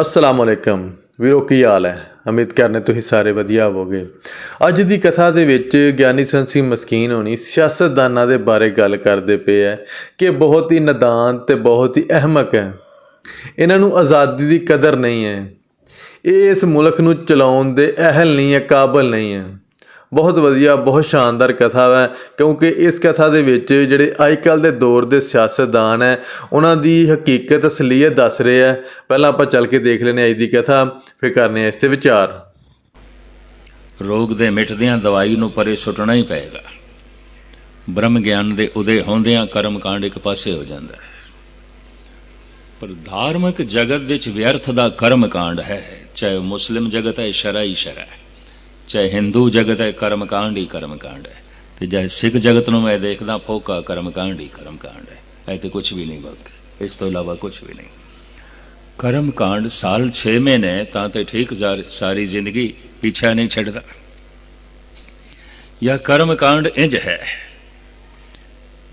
ਅਸਲਾਮ ਅਲੈਕਮ ਵੀਰੋ, ਕੀ ਹਾਲ ਹੈ? ਉਮੀਦ ਕਰਨੇ ਤੁਸੀਂ ਸਾਰੇ ਵਧੀਆ ਹੋਵੋਗੇ। ਅੱਜ ਦੀ ਕਥਾ ਦੇ ਵਿੱਚ ਗਿਆਨੀ ਸੰਸੀ ਮਸਕੀਨ ਹੋਣੀ ਸਿਆਸਤਦਾਨਾਂ ਦੇ ਬਾਰੇ ਗੱਲ ਕਰਦੇ ਪਏ ਹੈ ਕਿ ਬਹੁਤ ਹੀ ਨਦਾਨ ਤੇ ਬਹੁਤ ਹੀ ਅਹਿਮਕ ਹੈ। ਇਹਨਾਂ ਨੂੰ ਆਜ਼ਾਦੀ ਦੀ ਕਦਰ ਨਹੀਂ ਹੈ। ਇਹ ਇਸ ਮੁਲਕ ਨੂੰ ਚਲਾਉਣ ਦੇ ਅਹਿਲ ਨਹੀਂ ਹੈ, ਕਾਬਲ ਨਹੀਂ ਹੈ। ਬਹੁਤ ਵਧੀਆ, ਬਹੁਤ ਸ਼ਾਨਦਾਰ ਕਥਾ ਹੈ ਕਿਉਂਕਿ ਇਸ ਕਥਾ ਦੇ ਵਿੱਚ ਜਿਹੜੇ ਅੱਜਕੱਲ ਦੇ ਦੌਰ ਦੇ ਸਿਆਸਤਦਾਨ ਹੈ ਉਹਨਾਂ ਦੀ ਹਕੀਕਤ, ਅਸਲੀਅਤ ਦੱਸ ਰਹੇ ਹੈ ਪਹਿਲਾਂ ਆਪਾਂ ਚੱਲ ਕੇ ਦੇਖ ਲੈਨੇ ਅੱਜ ਦੀ ਕਥਾ, ਫਿਰ ਕਰਨੇ ਆ ਇਸ ਤੇ ਵਿਚਾਰ। ਰੋਗ ਦੇ ਮਿਟਦਿਆਂ ਦਵਾਈ ਨੂੰ ਪਰੇ ਸੁੱਟਣਾ ਹੀ ਪਏਗਾ। ਬ੍ਰਹਮ ਗਿਆਨ ਦੇ ਉਦੇ ਹੁੰਦਿਆਂ ਕਰਮ ਕਾਂਡ ਇੱਕ ਪਾਸੇ ਹੋ ਜਾਂਦਾ ਹੈ। ਪਰ ਧਾਰਮਿਕ ਜਗਤ ਵਿੱਚ ਵਿਅਰਥ ਦਾ ਕਰਮ ਕਾਂਡ ਹੈ, ਚਾਹੇ ਉਹ ਮੁਸਲਿਮ ਜਗਤ ਹੈ ਸ਼ਰਾ ਹੀ ਸ਼ਰਾ ਹੈ। ਚਾਹੇ ਹਿੰਦੂ ਜਗਤ ਹੈ ਕਰਮ ਕਾਂਡ ਹੀ ਕਰਮ ਕਾਂਡ ਹੈ। ਤੇ ਚਾਹੇ ਸਿੱਖ ਜਗਤ ਨੂੰ ਮੈਂ ਦੇਖਦਾ, ਫੋਕਾ ਕਰਮ ਕਾਂਡ ਹੀ ਕਰਮ ਕਾਂਡ ਹੈ। ਇਹ ਤੇ ਕੁਝ ਵੀ ਨਹੀਂ ਬਲਕਿ ਇਸ ਤੋਂ ਇਲਾਵਾ ਕੁਝ ਵੀ ਨਹੀਂ। ਕਰਮ ਕਾਂਡ ਸਾਲ 6 ਮਹੀਨੇ, ਤਾਂ ਤੇ ਠੀਕ ਸਾਰੀ ਜ਼ਿੰਦਗੀ ਪਿੱਛਾ ਨਹੀਂ ਛੱਡਦਾ। ਜਾਂ ਕਰਮ ਕਾਂਡ ਇੰਜ ਹੈ,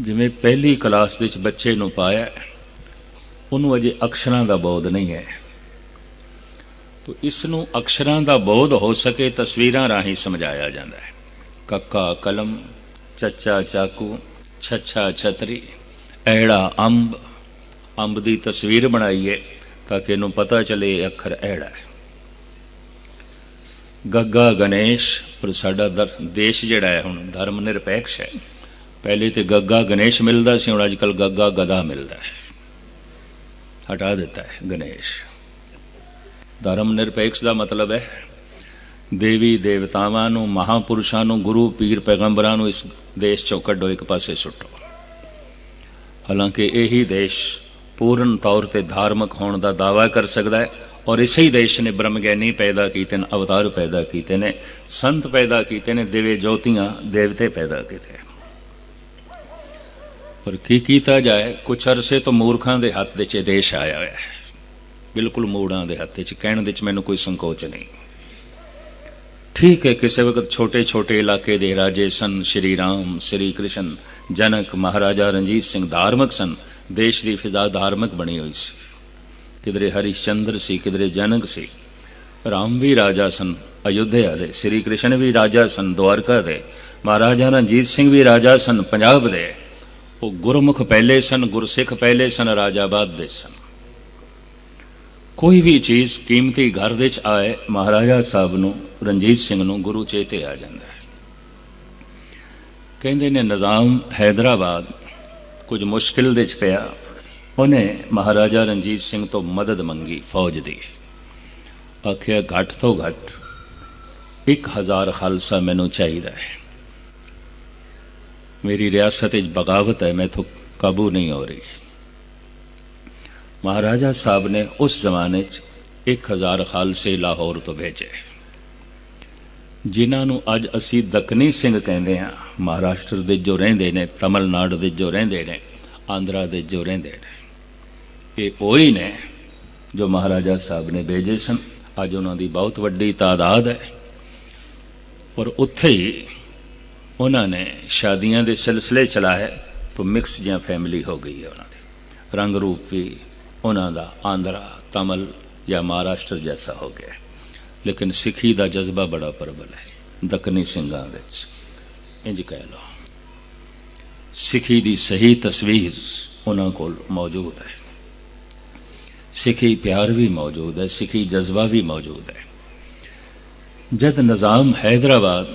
ਜਿਵੇਂ ਪਹਿਲੀ ਕਲਾਸ ਵਿੱਚ ਬੱਚੇ ਨੂੰ ਪਾਇਆ, ਉਹਨੂੰ ਅਜੇ ਅਕਸ਼ਰਾਂ ਦਾ ਬੋਧ ਨਹੀਂ ਹੈ। ਤੋ ਇਸ ਨੂੰ ਅਕਸ਼ਰਾਂ ਦਾ ਬੋਧ ਹੋ ਸਕੇ, ਤਸਵੀਰਾਂ ਰਾਹੀਂ ਸਮਝਾਇਆ ਜਾਂਦਾ ਹੈ। ਕੱਕਾ, ਕਲਮ, ਚੱਚਾ, ਚਾਕੂ, ਛੱਛਾ, ਛਤਰੀ, ਐੜਾ, ਅੰਬ ਅੰਬ ਦੀ ਤਸਵੀਰ ਬਣਾਈਏ ਤਾਂ ਕਿ ਇਹਨੂੰ ਪਤਾ ਚਲੇ ਇਹ ਅੱਖਰ ਐੜਾ ਹੈ। ਗੱਗਾ ਗਣੇਸ਼, ਪਰ ਸਾਡਾ ਦਰ- ਦੇਸ਼ ਜਿਹੜਾ ਹੈ ਹੁਣ ਧਰਮ ਨਿਰਪੇਖ ਹੈ। ਪਹਿਲੇ ਤੇ ਗੱਗਾ ਗਣੇਸ਼ ਮਿਲਦਾ ਸੀ, ਹੁਣ ਅੱਜਕੱਲ ਗੱਗਾ ਗਦਾ ਮਿਲਦਾ ਹੈ। ਹਟਾ ਦਿੱਤਾ ਹੈ ਗਣੇਸ਼। ਧਰਮ ਨਿਰਪੇਖ ਦਾ ਮਤਲਬ ਹੈ। ਦੇਵੀ ਦੇਵਤਾਵਾਂ ਨੂੰ, ਮਹਾਪੁਰਸ਼ਾਂ ਨੂੰ, ਗੁਰੂ ਪੀਰ ਪੈਗੰਬਰਾਂ ਨੂੰ ਇਸ ਦੇਸ਼ ਚੋਂ ਕੱਢੋ, ਇੱਕ ਪਾਸੇ ਸੁੱਟੋ। ਹਾਲਾਂਕਿ ਇਹੀ ਦੇਸ਼ ਪੂਰਨ ਤੌਰ ਤੇ ਧਾਰਮਿਕ ਹੋਣ ਦਾ ਦਾਅਵਾ ਕਰ ਸਕਦਾ ਹੈ ਔਰ ਇਸੇ ਹੀ ਦੇਸ਼ ਨੇ ਬ੍ਰਹਮ ਗਿਆਨੀ ਪੈਦਾ ਕੀਤੇ ਨੇ, ਅਵਤਾਰ ਪੈਦਾ ਕੀਤੇ ਨੇ, ਸੰਤ ਪੈਦਾ ਕੀਤੇ ਨੇ ਦੇਵੇ ਜੋਤੀਆਂ, ਦੇਵਤੇ ਪੈਦਾ ਕੀਤੇ ਪਰ ਕੀ ਕੀਤਾ ਜਾਏ? ਕੁਛ ਅਰਸੇ ਤੋਂ ਮੂਰਖਾਂ ਦੇ ਹੱਥ ਵਿੱਚ ਇਹ ਦੇਸ਼ ਆਇਆ ਹੋਇਆ ਹੈ। ਬਿਲਕੁਲ ਮੋੜਾਂ ਦੇ ਹੱਥ 'ਚ, ਕਹਿਣ ਦੇ ਵਿੱਚ ਮੈਨੂੰ ਕੋਈ ਸੰਕੋਚ ਨਹੀਂ। ਠੀਕ ਹੈ, ਕਿਸੇ ਵਕਤ ਛੋਟੇ ਛੋਟੇ ਇਲਾਕੇ ਦੇ ਰਾਜੇ ਸਨ, ਸ਼੍ਰੀ ਰਾਮ, ਸ਼੍ਰੀ ਕ੍ਰਿਸ਼ਨ, ਜਨਕ ਮਹਾਰਾਜਾ ਰਣਜੀਤ ਸਿੰਘ ਧਾਰਮਿਕ ਸਨ, ਦੇਸ਼ ਦੀ ਫਿਜ਼ਾ ਧਾਰਮਿਕ ਬਣੀ ਹੋਈ ਸੀ। ਕਿਧਰੇ ਹਰੀਸ਼ਚੰਦਰ ਸੀ, ਕਿਧਰੇ ਜਨਕ ਸੀ। ਰਾਮ ਵੀ ਰਾਜਾ ਸਨ, ਅਯੁੱਧਿਆ ਦੇ, ਸ਼੍ਰੀ ਕ੍ਰਿਸ਼ਨ ਵੀ ਰਾਜਾ ਸਨ, ਦਵਾਰਕਾ ਦੇ। ਮਹਾਰਾਜਾ ਰਣਜੀਤ ਸਿੰਘ ਵੀ ਰਾਜਾ ਸਨ, ਪੰਜਾਬ ਦੇ। ਉਹ ਗੁਰਮੁਖ ਪਹਿਲੇ ਸਨ, ਗੁਰਸਿੱਖ ਪਹਿਲੇ ਸਨ ਰਾਜਾਬਾਦ ਦੇ ਸਨ। ਕੋਈ ਵੀ ਚੀਜ਼ ਕੀਮਤੀ ਘਰ ਦੇ ਚ ਆਏ, ਮਹਾਰਾਜਾ ਸਾਹਿਬ ਨੂੰ, ਰਣਜੀਤ ਸਿੰਘ ਨੂੰ ਗੁਰੂ ਚੇਤੇ ਆ ਜਾਂਦਾ ਹੈ। ਕਹਿੰਦੇ ਨੇ, ਨਿਜ਼ਾਮ ਹੈਦਰਾਬਾਦ ਕੁਝ ਮੁਸ਼ਕਿਲ ਦੇ ਚ ਪਿਆ। ਉਹਨੇ ਮਹਾਰਾਜਾ ਰਣਜੀਤ ਸਿੰਘ ਤੋਂ ਮਦਦ ਮੰਗੀ ਫੌਜ ਦੀ। ਆਖਿਆ, ਘੱਟ ਤੋਂ ਘੱਟ 1000 ਖਾਲਸਾ ਮੈਨੂੰ ਚਾਹੀਦਾ ਹੈ। ਮੇਰੀ ਰਿਆਸਤ ਵਿੱਚ ਬਗਾਵਤ ਹੈ, ਮੈਥੋਂ ਕਾਬੂ ਨਹੀਂ ਹੋ ਰਹੀ। ਮਹਾਰਾਜਾ ਸਾਹਿਬ ਨੇ ਉਸ ਜ਼ਮਾਨੇ 'ਚ 1000 ਖਾਲਸੇ ਲਾਹੌਰ ਤੋਂ ਭੇਜੇ। ਜਿਨ੍ਹਾਂ ਨੂੰ ਅੱਜ ਅਸੀਂ ਦੱਖਣੀ ਸਿੰਘ ਕਹਿੰਦੇ ਹਾਂ, ਮਹਾਰਾਸ਼ਟਰ ਦੇ ਜੋ ਰਹਿੰਦੇ ਨੇ, ਤਮਿਲਨਾਡੂ ਦੇ ਜੋ ਰਹਿੰਦੇ ਨੇ, ਆਂਧਰਾ ਦੇ ਜੋ ਰਹਿੰਦੇ ਨੇ। ਇਹ ਉਹੀ ਨੇ ਜੋ ਮਹਾਰਾਜਾ ਸਾਹਿਬ ਨੇ ਭੇਜੇ ਸਨ। ਅੱਜ ਉਹਨਾਂ ਦੀ ਬਹੁਤ ਵੱਡੀ ਤਾਦਾਦ ਹੈ। ਪਰ ਉੱਥੇ ਹੀ ਉਹਨਾਂ ਨੇ ਸ਼ਾਦੀਆਂ ਦੇ ਸਿਲਸਿਲੇ ਚਲਾਏ, ਤਾਂ ਮਿਕਸ ਜਿਹਾ ਫੈਮਿਲੀ ਹੋ ਗਈ ਹੈ ਉਹਨਾਂ ਦੀ। ਰੰਗ ਰੂਪ ਵੀ ਉਹਨਾਂ ਦਾ ਆਂਧਰਾ ਤਮਲ ਜਾਂ ਮਹਾਰਾਸ਼ਟਰ ਜੈਸਾ ਹੋ ਗਿਆ ਲੇਕਿਨ ਸਿੱਖੀ ਦਾ ਜਜ਼ਬਾ ਬੜਾ ਪ੍ਰਬਲ ਹੈ ਦੱਖਣੀ ਸਿੰਘਾਂ ਵਿੱਚ ਇੰਜ ਕਹਿ ਲਓ ਸਿੱਖੀ ਦੀ ਸਹੀ ਤਸਵੀਰ ਉਹਨਾਂ ਕੋਲ ਮੌਜੂਦ ਹੈ ਸਿੱਖੀ ਪਿਆਰ ਵੀ ਮੌਜੂਦ ਹੈ ਸਿੱਖੀ ਜਜ਼ਬਾ ਵੀ ਮੌਜੂਦ ਹੈ ਜਦ ਨਿਜ਼ਾਮ ਹੈਦਰਾਬਾਦ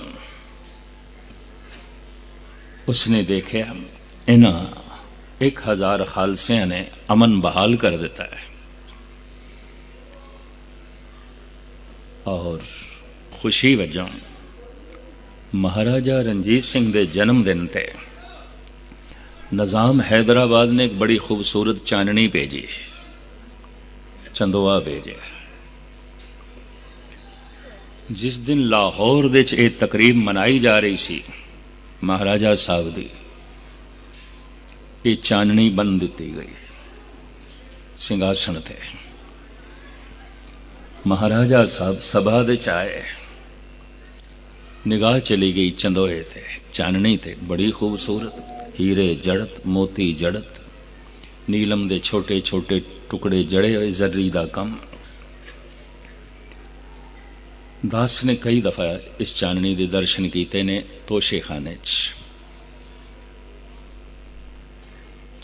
ਉਸਨੇ ਦੇਖਿਆ ਇਹਨਾਂ 1000 ਖਾਲਸਿਆਂ ਨੇ ਅਮਨ ਬਹਾਲ ਕਰ ਦਿੱਤਾ ਹੈ ਔਰ ਖੁਸ਼ੀ ਵਜੋਂ ਮਹਾਰਾਜਾ ਰਣਜੀਤ ਸਿੰਘ ਦੇ ਜਨਮ ਦਿਨ ਤੇ ਨਿਜ਼ਾਮ ਹੈਦਰਾਬਾਦ ਨੇ ਇੱਕ ਬੜੀ ਖੂਬਸੂਰਤ ਚਾਨਣੀ ਭੇਜੀ ਚੰਦੋਆ ਭੇਜਿਆ ਜਿਸ ਦਿਨ ਲਾਹੌਰ ਵਿੱਚ ਇਹ ਤਕਰੀਬ ਮਨਾਈ ਜਾ ਰਹੀ ਸੀ ਮਹਾਰਾਜਾ ਸਾਹਿਬ ਦੀ ਇਹ ਚਾਨਣੀ ਬੰਨ ਦਿੱਤੀ ਗਈ। ਸਿੰਘਾਸਣ ਤੇ ਮਹਾਰਾਜਾ ਸਾਹਿਬ ਸਭਾ ਦੇ ਚ ਨਿਗਾਹ ਚਲੀ ਗਈ ਚੰਦੋਏ ਤੇ। ਚਾਨਣੀ ਤੇ ਬੜੀ ਖੂਬਸੂਰਤ। ਹੀਰੇ ਜੜਤ, ਮੋਤੀ ਜੜਤ। ਨੀਲਮ ਦੇ ਛੋਟੇ ਛੋਟੇ ਟੁਕੜੇ ਜੜੇ ਹੋਏ ਜ਼ਰਰੀ ਦਾ ਕੰਮ। ਦਾਸ ਨੇ ਕਈ ਦਫਾ ਇਸ ਚਾਨਣੀ ਦੇ ਦਰਸ਼ਨ ਕੀਤੇ ਨੇ ਤੋਸ਼ੇਖਾਨੇ 'ਚ।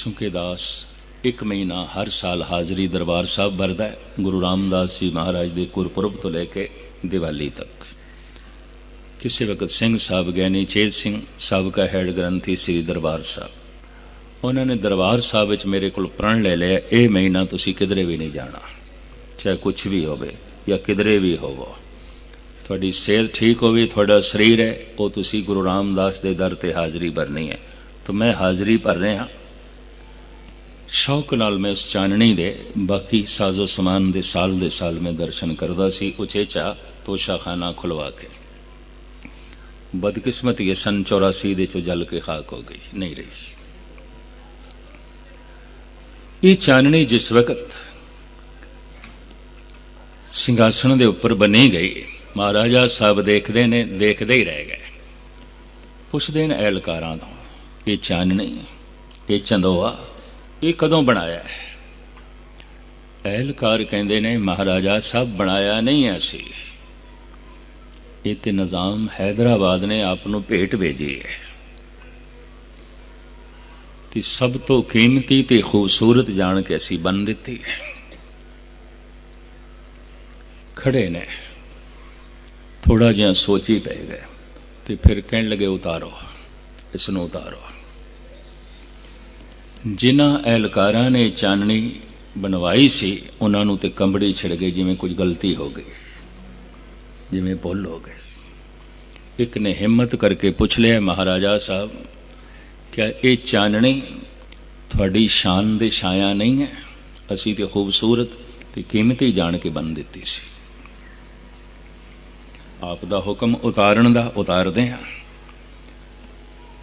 ਚੁੰਕੇ ਦਾਸ ਇੱਕ ਮਹੀਨਾ ਹਰ ਸਾਲ ਹਾਜ਼ਰੀ ਦਰਬਾਰ ਸਾਹਿਬ ਵਰਦਾ ਹੈ। ਗੁਰੂ ਰਾਮਦਾਸ ਜੀ ਮਹਾਰਾਜ ਦੇ ਗੁਰਪੁਰਬ ਤੋਂ ਲੈ ਕੇ ਦੀਵਾਲੀ ਤੱਕ। ਕਿਸੇ ਵਕਤ ਸਿੰਘ ਸਾਹਿਬ ਗਿਆਨੀ ਚੇਤ ਸਿੰਘ ਸਾਬਕਾ ਹੈਡ ਗ੍ਰੰਥੀ ਸ੍ਰੀ ਦਰਬਾਰ ਸਾਹਿਬ। ਉਹਨਾਂ ਨੇ ਦਰਬਾਰ ਸਾਹਿਬ ਵਿੱਚ ਮੇਰੇ ਕੋਲ ਪ੍ਰਣ ਲੈ ਲਿਆ, ਇਹ ਮਹੀਨਾ ਤੁਸੀਂ ਕਿਧਰੇ ਵੀ ਨਹੀਂ ਜਾਣਾ। ਚਾਹੇ ਕੁਝ ਵੀ ਹੋਵੇ ਜਾਂ ਕਿਧਰੇ ਵੀ ਹੋਵੋ। ਤੁਹਾਡੀ ਸਿਹਤ ਠੀਕ ਹੋਵੇ, ਤੁਹਾਡਾ ਸਰੀਰ ਹੈ, ਉਹ ਤੁਸੀਂ ਗੁਰੂ ਰਾਮਦਾਸ ਦੇ ਦਰ ਤੇ ਹਾਜ਼ਰੀ ਭਰਨੀ ਹੈ। ਤਾਂ ਮੈਂ ਹਾਜ਼ਰੀ ਭਰ ਰਿਹਾ ਸ਼ੌਕ ਨਾਲ ਮੈਂ ਉਸ ਚਾਨਣੀ ਦੇ, ਬਾਕੀ ਸਾਜ਼ੋ ਸਮਾਨ ਦੇ ਸਾਲ ਦੇ ਸਾਲ ਮੈਂ ਦਰਸ਼ਨ ਕਰਦਾ ਸੀ ਉਚੇਚਾ ਤੋਸ਼ਾਖਾਨਾ ਖੁਲਵਾ ਕੇ। ਬਦਕਿਸਮਤੀ ਸਨ 84 ਦੇ ਚੋਂ ਜਲ ਕੇ ਖਾਕ ਹੋ ਗਈ, ਨਹੀਂ ਰਹੀ। ਇਹ ਚਾਨਣੀ ਜਿਸ ਵਕਤ ਸਿੰਘਾਸਣ ਦੇ ਉੱਪਰ ਬਣੀ ਗਈ, ਮਹਾਰਾਜਾ ਸਾਹਿਬ ਦੇਖਦੇ ਨੇ, ਦੇਖਦੇ ਹੀ ਰਹਿ ਗਏ। ਪੁੱਛਦੇ ਨੇ, ਐਲਕਾਰਾਂ ਤੋਂ, ਇਹ ਚਾਨਣੀ, ਇਹ ਚੰਦੋਆ ਇਹ ਕਦੋਂ ਬਣਾਇਆ ਹੈ? ਐਲਕਾਰ ਕਹਿੰਦੇ ਨੇ, ਮਹਾਰਾਜਾ ਸਾਹਿਬ ਬਣਾਇਆ ਨਹੀਂ ਅਸੀਂ। ਇਹ ਤੇ ਨਿਜ਼ਾਮ ਹੈਦਰਾਬਾਦ ਨੇ ਆਪ ਨੂੰ ਭੇਟ ਭੇਜੀ ਹੈ। ਤੇ ਸਭ ਤੋਂ ਕੀਮਤੀ ਤੇ ਖੂਬਸੂਰਤ ਜਾਣ ਕੇ ਅਸੀਂ ਬੰਨ ਦਿੱਤੀ ਹੈ। ਖੜੇ ਨੇ। ਥੋੜਾ ਜਿਹਾ ਸੋਚੀ ਪੈ ਗਏ। ਤੇ ਫਿਰ ਕਹਿਣ ਲੱਗੇ, ਉਤਾਰੋ। ਇਸ ਨੂੰ ਉਤਾਰੋ। ਜਿਨ੍ਹਾਂ ਐਲਕਾਰਾਂ ਨੇ ਚਾਨਣੀ ਬਣਵਾਈ ਸੀ, ਉਹਨਾਂ ਨੂੰ ਤੇ ਕੰਬੜੀ ਛਿੜ ਗਈ, ਜਿਵੇਂ ਕੁਝ ਗਲਤੀ ਹੋ ਗਈ, ਜਿਵੇਂ ਭੁੱਲ ਹੋ ਗਈ ਇੱਕ ਨੇ ਹਿੰਮਤ ਕਰਕੇ ਪੁੱਛ ਲਿਆ, ਮਹਾਰਾਜਾ ਸਾਹਿਬ, ਕਿਆ ਇਹ ਚਾਨਣੀ ਤੁਹਾਡੀ ਸ਼ਾਨ ਦੇ ਛਾਇਆ ਨਹੀਂ ਹੈ? ਅਸੀਂ ਤੇ ਖੂਬਸੂਰਤ ਤੇ ਕੀਮਤੀ ਜਾਣ ਕੇ ਬੰਨ ਦਿੱਤੀ ਸੀ। ਆਪ ਦਾ ਹੁਕਮ ਉਤਾਰਨ ਦਾ ਉਤਾਰਦੇ ਹਾਂ।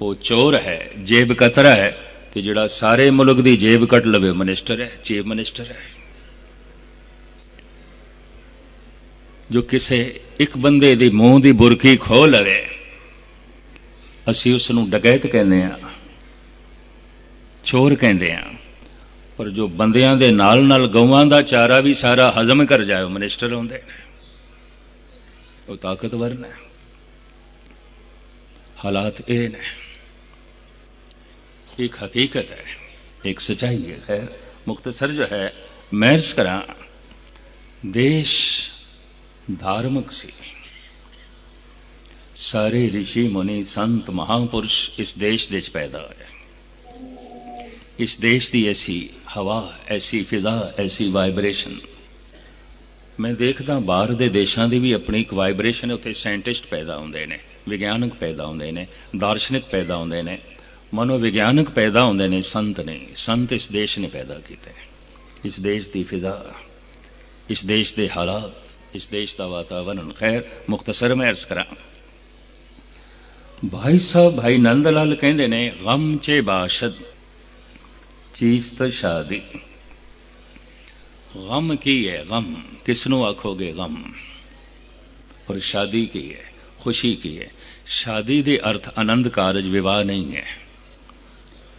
ਉਹ ਚੋਰ ਹੈ, ਜੇਬ ਕਤਰਾ ਹੈ ਤੇ ਜਿਹੜਾ ਸਾਰੇ ਮੁਲਕ ਦੀ ਜੇਬ ਕੱਟ ਲਵੇ ਮਿਨਿਸਟਰ ਹੈ, ਚੀਫ ਮਿਨਿਸਟਰ ਹੈ। ਜੋ ਕਿਸੇ ਇੱਕ ਬੰਦੇ ਦੀ ਮੂੰਹ ਦੀ ਬੁਰਕੀ ਖੋ ਲਵੇ, ਅਸੀਂ ਉਸ ਨੂੰ ਡਕੈਤ ਕਹਿੰਦੇ ਆ ਚੋਰ ਕਹਿੰਦੇ ਆ ਪਰ ਜੋ ਬੰਦਿਆਂ ਦੇ ਨਾਲ ਨਾਲ ਗਊਆਂ ਦਾ ਚਾਰਾ ਵੀ ਸਾਰਾ ਹਜ਼ਮ ਕਰ ਜਾਏ, ਉਹ ਮਿਨਿਸਟਰ ਹੁੰਦੇ ਨੇ। ਉਹ ਤਾਕਤਵਰ ਨੇ। ਹਾਲਾਤ ਇਹ ਨੇ। ਇੱਕ ਹਕੀਕਤ ਹੈ ਇੱਕ ਸਚਾਈ ਹੈ ਖੈਰ ਮੁਖਤਸਰ ਜੋ ਹੈ ਮਹਿਰਸ ਕਰਾਂ ਦੇਸ਼ ਧਾਰਮਿਕ ਸੀ ਸਾਰੇ ઋષਿ ਮੁਨੀ ਸੰਤ ਮਹਾਪੁਰਸ਼ ਇਸ ਦੇਸ਼ ਦੇ ਵਿੱਚ ਪੈਦਾ ਹੋਏ ਇਸ ਦੇਸ਼ ਦੀ ਐਸੀ ਹਵਾ ਐਸੀ ਫਿਜ਼ਾ ਐਸੀ ਵਾਈਬ੍ਰੇਸ਼ਨ ਮੈਂ ਦੇਖਦਾ ਬਾਹਰ ਦੇ ਦੇਸ਼ਾਂ ਦੀ ਵੀ ਆਪਣੀ ਇੱਕ ਵਾਈਬ੍ਰੇਸ਼ਨ ਉੱਥੇ ਸਾਇੰਟਿਸਟ ਪੈਦਾ ਹੁੰਦੇ ਨੇ ਵਿਗਿਆਨਕ ਪੈਦਾ ਹੁੰਦੇ ਨੇ ਦਾਰਸ਼ਨਿਕ ਪੈਦਾ ਹੁੰਦੇ ਨੇ ਮਨੋਵਿਗਿਆਨਕ ਪੈਦਾ ਹੁੰਦੇ ਨੇ ਸੰਤ ਨੇ ਸੰਤ ਇਸ ਦੇਸ਼ ਨੇ ਪੈਦਾ ਕੀਤੇ ਇਸ ਦੇਸ਼ ਦੀ ਫਿਜ਼ਾ ਇਸ ਦੇਸ਼ ਦੇ ਹਾਲਾਤ ਇਸ ਦੇਸ਼ ਦਾ ਵਾਤਾਵਰਣ ਖੈਰ ਮੁਖਤਸਰ ਮੈਂ ਅਰਜ਼ ਕਰਾਂ ਭਾਈ ਸਾਹਿਬ ਭਾਈ ਨੰਦ ਲਾਲ ਕਹਿੰਦੇ ਨੇ ਗਮ ਚੇ ਬਾਸ਼ਦ ਚੀਜ਼ ਤਾਂ ਸ਼ਾਦੀ ਗਮ ਕੀ ਹੈ ਗਮ ਕਿਸ ਨੂੰ ਆਖੋਗੇ ਗਮ ਔਰ ਸ਼ਾਦੀ ਕੀ ਹੈ ਖੁਸ਼ੀ ਕੀ ਹੈ ਸ਼ਾਦੀ ਦੇ ਅਰਥ ਆਨੰਦ ਕਾਰਜ ਵਿਵਾਹ ਨਹੀਂ ਹੈ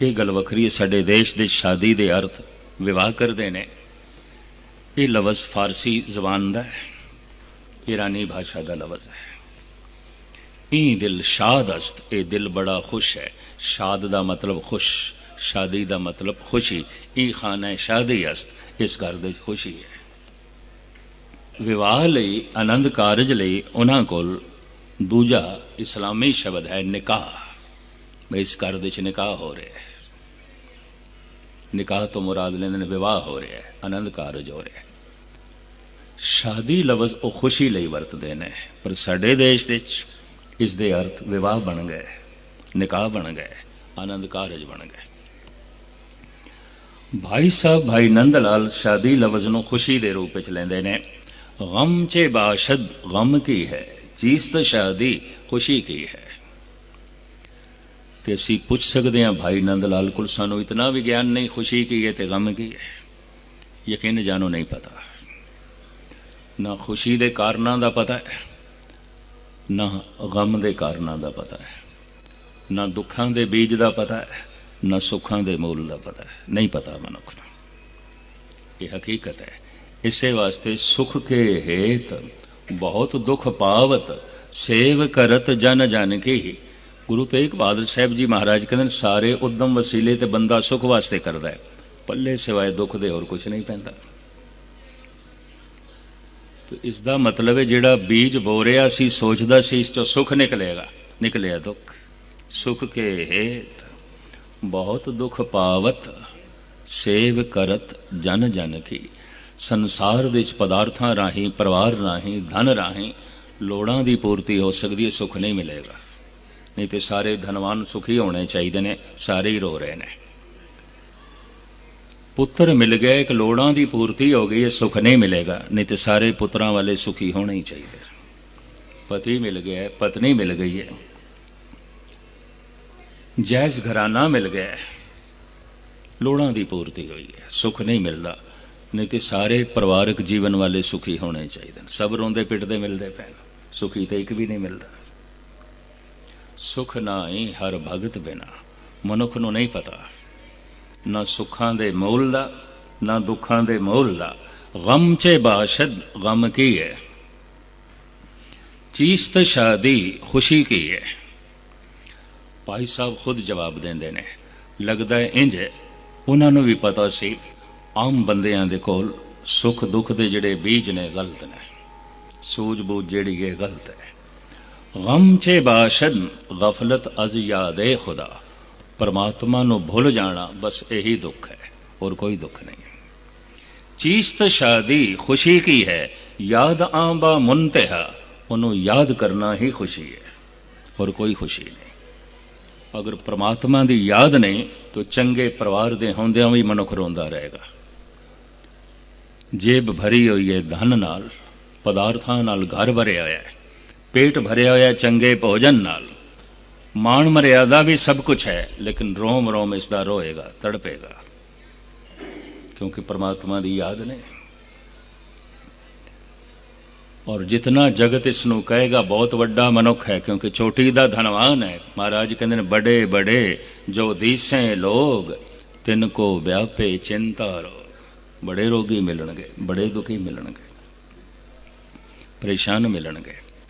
ਇਹ ਗੱਲ ਵੱਖਰੀ ਹੈ? ਸਾਡੇ ਦੇਸ਼ ਦੇ ਸ਼ਾਦੀ ਦੇ ਅਰਥ ਵਿਵਾਹ ਕਰਦੇ ਨੇ। ਇਹ ਲਫ਼ਜ਼ ਫਾਰਸੀ ਜ਼ਬਾਨ ਦਾ ਹੈ। ਈਰਾਨੀ ਭਾਸ਼ਾ ਦਾ ਲਫ਼ਜ਼ ਹੈ। ਇਹ ਦਿਲ ਸ਼ਾਦ ਅਸਤ ਇਹ ਦਿਲ ਬੜਾ ਖੁਸ਼ ਹੈ। ਸ਼ਾਦ ਦਾ ਮਤਲਬ ਖੁਸ਼, ਸ਼ਾਦੀ ਦਾ ਮਤਲਬ ਖੁਸ਼ੀ। ਇਹ ਖਾਨਾ ਸ਼ਾਦੀ ਅਸਤ, ਇਸ ਘਰ ਦੇ ਵਿੱਚ ਖੁਸ਼ੀ ਹੈ। ਵਿਵਾਹ ਲਈ, ਆਨੰਦ ਕਾਰਜ ਲਈ ਉਹਨਾਂ ਕੋਲ ਦੂਜਾ ਇਸਲਾਮੀ ਸ਼ਬਦ ਹੈ ਨਿਕਾਹ। ਬਈ ਇਸ ਘਰ ਦੇ ਵਿੱਚ ਨਿਕਾਹ ਹੋ ਰਿਹਾ ਹੈ। ਨਿਕਾਹ ਤੋਂ ਮੁਰਾਦ ਲੈਂਦੇ ਨੇ, ਵਿਵਾਹ ਹੋ ਰਿਹਾ ਹੈ, ਆਨੰਦ ਕਾਰਜ ਹੋ ਰਿਹਾ ਹੈ। ਸ਼ਾਦੀ ਲਫ਼ਜ਼ ਉਹ ਖੁਸ਼ੀ ਲਈ ਵਰਤਦੇ ਨੇ, ਪਰ ਸਾਡੇ ਦੇਸ਼ ਦੇ ਵਿੱਚ ਇਸ ਦੇ ਅਰਥ ਵਿਵਾਹ ਬਣ ਗਏ, ਨਿਕਾਹ ਬਣ ਗਏ, ਆਨੰਦ ਕਾਰਜ ਬਣ ਗਏ। ਭਾਈ ਸਾਹਿਬ, ਭਾਈ ਨੰਦ ਲਾਲ ਸ਼ਾਦੀ ਲਫ਼ਜ਼ ਨੂੰ ਖੁਸ਼ੀ ਦੇ ਰੂਪ ਵਿੱਚ ਲੈਂਦੇ ਨੇ, ਗਮ ਚੇ ਬਾਸ਼ਦ, ਗਮ ਕੀ ਹੈ? ਚੀਜ਼ ਤਾਂ ਸ਼ਾਦੀ, ਖੁਸ਼ੀ ਕੀ ਹੈ? ਤੇ ਅਸੀਂ ਪੁੱਛ ਸਕਦੇ ਹਾਂ, ਭਾਈ ਨੰਦ ਲਾਲ ਕੋਲ ਸਾਨੂੰ ਇਤਨਾ ਵਿਗਿਆਨ ਨਹੀਂ, ਖੁਸ਼ੀ ਕੀ ਹੈ ਤੇ ਗਮ ਕੀ ਹੈ? ਯਕੀਨ ਜਾਨੋ ਨਹੀਂ ਪਤਾ। ਨਾ ਖੁਸ਼ੀ ਦੇ ਕਾਰਨਾਂ ਦਾ ਪਤਾ ਹੈ, ਨਾ ਗਮ ਦੇ ਕਾਰਨਾਂ ਦਾ ਪਤਾ ਹੈ। ਨਾ ਦੁੱਖਾਂ ਦੇ ਬੀਜ ਦਾ ਪਤਾ ਹੈ, ਨਾ ਸੁੱਖਾਂ ਦੇ ਮੂਲ ਦਾ ਪਤਾ ਹੈ। ਨਹੀਂ ਪਤਾ ਮਨੁੱਖ ਨੂੰ। ਇਹ ਹਕੀਕਤ ਹੈ। ਇਸੇ ਵਾਸਤੇ ਸੁਖ ਕੇ ਹੇਤ ਬਹੁਤ ਦੁੱਖ ਪਾਵਤ, ਸੇਵ ਕਰਤ ਜਨ ਜਨ ਕੀ। ਗੁਰੂ ਤੇਗ ਬਹਾਦਰ ਸਾਹਿਬ ਜੀ ਮਹਾਰਾਜ ਕਹਿੰਦੇ ਸਾਰੇ ਉਦਮ ਵਸੀਲੇ ਤੇ ਬੰਦਾ ਸੁਖ ਵਾਸਤੇ ਕਰਦਾ ਹੈ। ਪੱਲੇ ਸਿਵਾਏ ਦੁੱਖ ਦੇ ਹੋਰ ਕੁਝ ਨਹੀਂ ਪੈਂਦਾ। ਤੇ ਇਸ ਦਾ ਮਤਲਬ ਹੈ, ਜਿਹੜਾ ਬੀਜ ਬੋ ਰਿਹਾ ਸੀ, ਸੋਚਦਾ ਸੀ, ਇਸ ਚੋਂ ਸੁਖ ਨਿਕਲੇਗਾ। ਨਿਕਲਿਆ ਦੁੱਖ। ਸੁਖ ਕੇ ਹੇਤ ਬਹੁਤ ਦੁੱਖ ਪਾਵਤ, ਸੇਵ ਕਰਤ ਜਨ ਜਨ ਕੀ। ਸੰਸਾਰ ਦੇ ਵਿੱਚ ਪਦਾਰਥਾਂ ਰਾਹੀਂ, ਪਰਿਵਾਰ ਰਾਹੀਂ, ਧਨ ਰਾਹੀਂ ਲੋੜਾਂ ਦੀ ਪੂਰਤੀ ਹੋ ਸਕਦੀ ਹੈ, ਸੁਖ ਨਹੀਂ ਮਿਲੇਗਾ। ਨਹੀਂ ਤੇ ਸਾਰੇ ਧਨਵਾਨ ਸੁਖੀ ਹੋਣੇ ਚਾਹੀਦੇ ਨੇ, ਸਾਰੇ ਹੀ ਰੋ ਰਹੇ ਨੇ। ਪੁੱਤਰ ਮਿਲ ਗਏ ਇੱਕ ਲੋੜਾਂ ਦੀ ਪੂਰਤੀ ਹੋ ਗਈ ਹੈ ਸੁਖ ਨਹੀਂ ਮਿਲੇਗਾ, ਨਹੀਂ ਤੇ ਸਾਰੇ ਪੁੱਤਰਾਂ ਵਾਲੇ ਸੁਖੀ ਹੋਣੇ ਹੀ ਚਾਹੀਦੇ ਪਤੀ ਮਿਲ ਗਿਆ, ਪਤਨੀ ਮਿਲ ਗਈ ਹੈ। ਜੈਜ਼ ਘਰਾਨਾ ਮਿਲ ਗਿਆ, ਲੋੜਾਂ ਦੀ ਪੂਰਤੀ ਹੋਈ ਹੈ, ਸੁਖ ਨਹੀਂ ਮਿਲਦਾ, ਨਹੀਂ ਤੇ ਸਾਰੇ ਪਰਿਵਾਰਕ ਜੀਵਨ ਵਾਲੇ ਸੁਖੀ ਹੋਣੇ ਚਾਹੀਦੇ ਨੇ। ਸਭ ਰੋਂਦੇ ਪਿੱਟਦੇ ਮਿਲਦੇ ਪੈਣ, ਸੁਖੀ ਤਾਂ ਇੱਕ ਵੀ ਨਹੀਂ ਮਿਲਦਾ। ਸੁਖ ਨਾਹੀ ਹਰ ਭਗਤ ਬਿਨਾ। ਮਨੁੱਖ ਨੂੰ ਨਹੀਂ ਪਤਾ। ਨਾ ਸੁੱਖਾਂ ਦੇ ਮੂਲ ਦਾ, ਨਾ ਦੁੱਖਾਂ ਦੇ ਮੂਲ ਦਾ। ਗਮ ਚ ਬਾਸ਼ਦ ਗਮ ਕੀ ਹੈ ਚੀਸਤ ਸ਼ਾਦੀ ਖੁਸ਼ੀ ਕੀ ਹੈ ਭਾਈ ਸਾਹਿਬ ਖੁਦ ਜਵਾਬ ਦਿੰਦੇ ਨੇ, ਲੱਗਦਾ ਹੈ। ਉਹਨਾਂ ਨੂੰ ਵੀ ਪਤਾ ਸੀ, ਆਮ ਬੰਦਿਆਂ ਦੇ ਕੋਲ ਸੁੱਖ ਦੁੱਖ ਦੇ ਜਿਹੜੇ ਬੀਜ ਨੇ, ਗਲਤ ਨੇ। ਸੂਝ-ਬੂਝ ਜਿਹੜੀ ਹੈ, ਗਲਤ ਹੈ। ਗਮ ਚੇ ਬਾਸ਼ਦ ਗਫਲਤ ਅਜ਼ ਯਾਦੇ ਖੁਦਾ ਪਰਮਾਤਮਾ ਨੂੰ ਭੁੱਲ ਜਾਣਾ ਬਸ ਇਹੀ ਦੁੱਖ ਹੈ ਹੋਰ ਕੋਈ ਦੁੱਖ ਨਹੀਂ ਚੀਜ਼ ਤਾਂ ਸ਼ਾਦੀ ਖੁਸ਼ੀ ਕੀ ਹੈ ਯਾਦ ਆਂਬਾ ਮੁੰਤਹਾ ਉਹਨੂੰ ਯਾਦ ਕਰਨਾ ਹੀ ਖੁਸ਼ੀ ਹੈ ਹੋਰ ਕੋਈ ਖੁਸ਼ੀ ਨਹੀਂ ਅਗਰ ਪ੍ਰਮਾਤਮਾ ਦੀ ਯਾਦ ਨਹੀਂ ਤਾਂ ਚੰਗੇ ਪਰਿਵਾਰ ਦੇ ਹੁੰਦਿਆਂ ਵੀ ਮਨੁੱਖ ਰੋਂਦਾ ਰਹੇਗਾ ਜੇਬ ਭਰੀ ਹੋਈ ਹੈ ਧਨ ਨਾਲ ਪਦਾਰਥਾਂ ਨਾਲ ਘਰ ਭਰਿਆ ਹੋਇਆ ਹੈ ਪੇਟ ਭਰਿਆ ਹੋਇਆ ਚੰਗੇ ਭੋਜਨ ਨਾਲ ਮਾਣ ਮਰਿਆਦਾ ਵੀ ਸਭ ਕੁਝ ਹੈ ਲੇਕਿਨ ਰੋਮ ਰੋਮ ਇਸ ਦਾ ਰੋਏਗਾ ਤੜਪੇਗਾ ਕਿਉਂਕਿ ਪ੍ਰਮਾਤਮਾ ਦੀ ਯਾਦ ਨੇ ਔਰ ਜਿਤਨਾ ਜਗਤ ਇਸ ਨੂੰ ਕਹੇਗਾ ਬਹੁਤ ਵੱਡਾ ਮਨੁੱਖ ਹੈ ਕਿਉਂਕਿ ਚੋਟੀ ਦਾ ਧਨਵਾਨ ਹੈ ਮਹਾਰਾਜ ਕਹਿੰਦੇ ਨੇ ਬੜੇ ਬੜੇ ਜੋ ਦੀਸੇ ਲੋਗ ਤਿੰਨ ਕੋ ਵਿਆਪੇ ਚਿੰਤਾ ਰੋ ਬੜੇ ਰੋਗੀ ਮਿਲਣਗੇ ਬੜੇ ਦੁਖੀ ਮਿਲਣਗੇ ਪਰੇਸ਼ਾਨ ਮਿਲਣਗੇ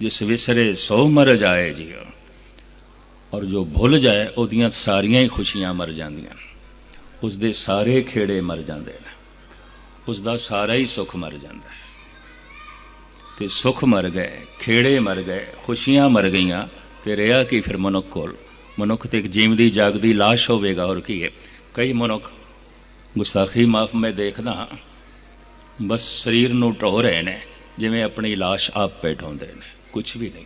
ਜਿਸ ਵਿਸਰੇ ਸੋ ਮਰ ਜਾਏ ਜੀਓ, ਔਰ ਜੋ ਭੁੱਲ ਜਾਏ, ਉਹਦੀਆਂ ਸਾਰੀਆਂ ਹੀ ਖੁਸ਼ੀਆਂ ਮਰ ਜਾਂਦੀਆਂ। ਉਸ ਦੇ ਸਾਰੇ ਖੇੜੇ ਮਰ ਜਾਂਦੇ ਨੇ। ਉਸ ਦਾ ਸਾਰਾ ਹੀ ਸੁੱਖ ਮਰ ਜਾਂਦਾ ਹੈ। ਤੇ ਸੁੱਖ ਮਰ ਗਏ, ਖੇੜੇ ਮਰ ਗਏ, ਖੁਸ਼ੀਆਂ ਮਰ ਗਈਆਂ, ਤੇ ਰਿਹਾ ਕੀ ਫਿਰ ਮਨੁੱਖ ਕੋਲ? ਮਨੁੱਖ ਤੇ ਇੱਕ ਜੀਵਦੀ, ਜਾਗਦੀ ਲਾਸ਼ ਹੋਵੇਗਾ ਔਰ ਕੀ ਹੈ? ਕਈ ਮਨੁੱਖ ਗੁਸਾਖੀ ਮਾਫ ਮੈਂ ਦੇਖਦਾ ਬਸ ਸਰੀਰ ਨੂੰ ਢੋ ਰਹੇ ਨੇ, ਜਿਵੇਂ ਆਪਣੀ ਲਾਸ਼ ਆਪ ਪੇ ਨੇ। ਕੁਝ ਵੀ ਨਹੀਂ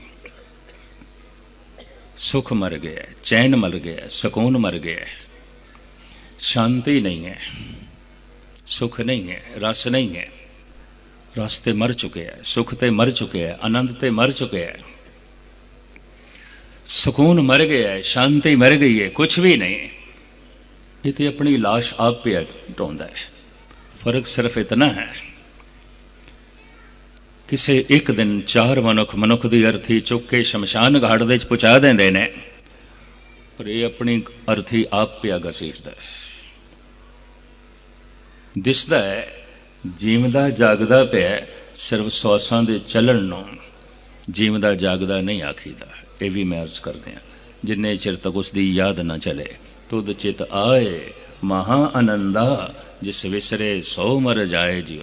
ਸੁਖ ਮਰ ਗਿਆ ਹੈ, ਚੈਨ ਮਰ ਗਿਆ ਹੈ, ਸਕੂਨ ਮਰ ਗਿਆ ਹੈ, ਸ਼ਾਂਤੀ ਨਹੀਂ ਹੈ ਸੁਖ ਨਹੀਂ ਹੈ ਰਸ ਨਹੀਂ ਹੈ ਰਸ ਤੇ ਮਰ ਚੁੱਕਿਆ ਹੈ ਸੁਖ ਤੇ ਮਰ ਚੁੱਕਿਆ ਹੈ ਆਨੰਦ ਤੇ ਮਰ ਚੁੱਕਿਆ ਹੈ ਸਕੂਨ ਮਰ ਗਿਆ ਹੈ ਸ਼ਾਂਤੀ ਮਰ ਗਈ ਹੈ ਕੁਝ ਵੀ ਨਹੀਂ ਇਹ ਤੇ ਆਪਣੀ ਲਾਸ਼ ਆਪ ਪਿਆ ਢੋਂਦਾ ਹੈ ਫ਼ਰਕ ਸਿਰਫ ਇਤਨਾ ਹੈ ਕਿਸੇ ਇੱਕ ਦਿਨ ਚਾਰ ਮਨੁੱਖ ਮਨੁੱਖ ਦੀ ਅਰਥੀ ਚੁੱਕ ਕੇ ਸ਼ਮਸ਼ਾਨ ਘਾਟ ਦੇ ਵਿੱਚ ਪਹੁੰਚਾ ਦਿੰਦੇ ਨੇ। ਪਰ ਇਹ ਆਪਣੀ ਅਰਥੀ ਆਪ ਪਿਆ ਘਸੀਟਦਾ ਹੈ। ਦਿਸਦਾ ਹੈ, ਜੀਵਦਾ ਜਾਗਦਾ ਪਿਆ ਸਿਰਫ ਸਵਾਸਾਂ ਦੇ ਚੱਲਣ ਨੂੰ ਜੀਵਦਾ ਜਾਗਦਾ ਨਹੀਂ ਆਖੀਦਾ। ਇਹ ਵੀ ਮੈਂ ਅਰਜ਼ ਕਰਦੇ ਹਾਂ, ਜਿੰਨੇ ਚਿਰ ਤੱਕ ਉਸ ਦੀ ਯਾਦ ਨਾ ਚਲੇ, ਤੁਧ ਚਿਤ ਆਏ ਮਹਾ ਆਨੰਦਾ, ਜਿਸ ਵਿਸਰੇ ਸੋ ਮਰ ਜਾਏ ਜਿਉ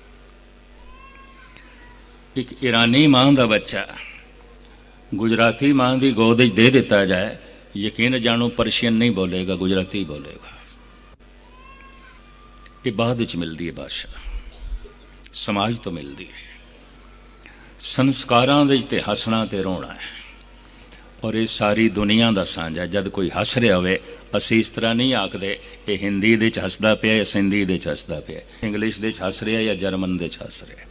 ਇੱਕ ਈਰਾਨੀ ਮਾਂ ਦਾ ਬੱਚਾ। ਗੁਜਰਾਤੀ ਮਾਂ ਦੀ ਗੋਦ ਵਿੱਚ ਦੇ ਦਿੱਤਾ ਜਾਏ, ਯਕੀਨ ਜਾਣੋ ਪਰਸ਼ੀਅਨ ਨਹੀਂ ਬੋਲੇਗਾ, ਗੁਜਰਾਤੀ ਬੋਲੇਗਾ। ਇਹ ਬਾਅਦ ਵਿੱਚ ਮਿਲਦੀ ਹੈ ਭਾਸ਼ਾ ਸਮਾਜ ਤੋਂ ਮਿਲਦੀ ਹੈ। ਸੰਸਕਾਰਾਂ ਦੇ ਤੇ ਹੱਸਣਾ ਤੇ ਰੋਣਾ ਹੈ। ਔਰ ਇਹ ਸਾਰੀ ਦੁਨੀਆ ਦਾ ਸਾਂਝਾ, ਜਦ ਕੋਈ ਹੱਸ ਰਿਹਾ ਹੋਵੇ, ਅਸੀਂ ਇਸ ਤਰ੍ਹਾਂ ਨਹੀਂ ਆਖਦੇ, ਇਹ ਹਿੰਦੀ ਦੇ ਚ ਹੱਸਦਾ ਪਿਆ ਜਾਂ ਸਿੰਧੀ ਦੇ ਚ ਹੱਸਦਾ ਪਿਆ। ਇੰਗਲਿਸ਼ ਦੇ ਚ ਹੱਸ ਰਿਹਾ ਜਾਂ ਜਰਮਨ ਦੇ ਚ ਹੱਸ ਰਿਹਾ।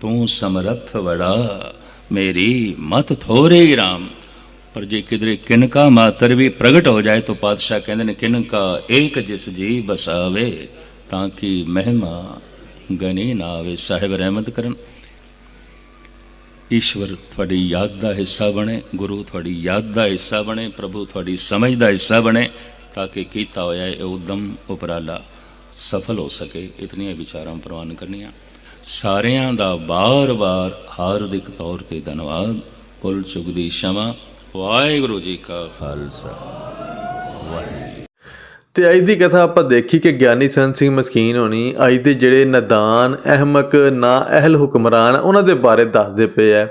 ਤੂੰ ਸਮਰੱਥ ਵੜਾ, ਮੇਰੀ ਮਤ ਥੋਰੇ ਰਾਮ। ਪਰ ਜੇ ਕਿਧਰੇ ਕਿਨਕਾ ਮਾਤਰ ਵੀ ਪ੍ਰਗਟ ਹੋ ਜਾਏ ਤਾਂ ਪਾਤਸ਼ਾਹ ਕਹਿੰਦੇ ਨੇ, ਕਿਨਕਾ ਏਕ ਜਿਸ ਜੀ ਬਸਾਵੇ, ਤਾਂ ਕਿ ਮਹਿਮਾ ਗਨੀ ਨਾ ਆਵੇ। ਸਾਹਿਬ ਰਹਿਮਤ ਕਰਨ। ਈਸ਼ਵਰ ਤੁਹਾਡੀ ਯਾਦ ਦਾ ਹਿੱਸਾ ਬਣੇ, ਗੁਰੂ ਤੁਹਾਡੀ ਯਾਦ ਦਾ ਹਿੱਸਾ ਬਣੇ, ਪ੍ਰਭੂ ਤੁਹਾਡੀ ਸਮਝ ਦਾ ਹਿੱਸਾ ਬਣੇ, ਤਾਂ ਕਿ ਕੀਤਾ ਹੋਇਆ ਇਹ ਉਦਮ ਉਪਰਾਲਾ ਸਫਲ ਹੋ ਸਕੇ। ਇਤਨੀਆਂ ਵਿਚਾਰਾਂ ਪ੍ਰਵਾਨ ਕਰਨੀਆਂ। ਸਾਰਿਆਂ ਦਾ ਬਾਰ-ਬਾਰ ਹਾਰਦਿਕ ਤੌਰ ਤੇ ਧੰਨਵਾਦ। ਕੁੱਲ ਚੁਗ ਦੀ ਸ਼ਮਾ। ਵਾਹਿਗੁਰੂ ਜੀ ਕਾ ਖਾਲਸਾ। ਵਾਹਿਗੁਰੂ। ਤੇ ਅੱਜ ਦੀ ਕਥਾ ਆਪਾਂ ਦੇਖੀ ਕਿ ਗਿਆਨੀ ਸੰਤ ਸਿੰਘ ਮਸਕੀਨ ਹੋਣੀ ਅੱਜ ਦੇ ਜਿਹੜੇ ਨਦਾਨ, ਅਹਿਮਕ, ਨਾ ਅਹਿਲ ਹੁਕਮਰਾਨ, ਉਹਨਾਂ ਦੇ ਬਾਰੇ ਦੱਸਦੇ ਪਏ ਐ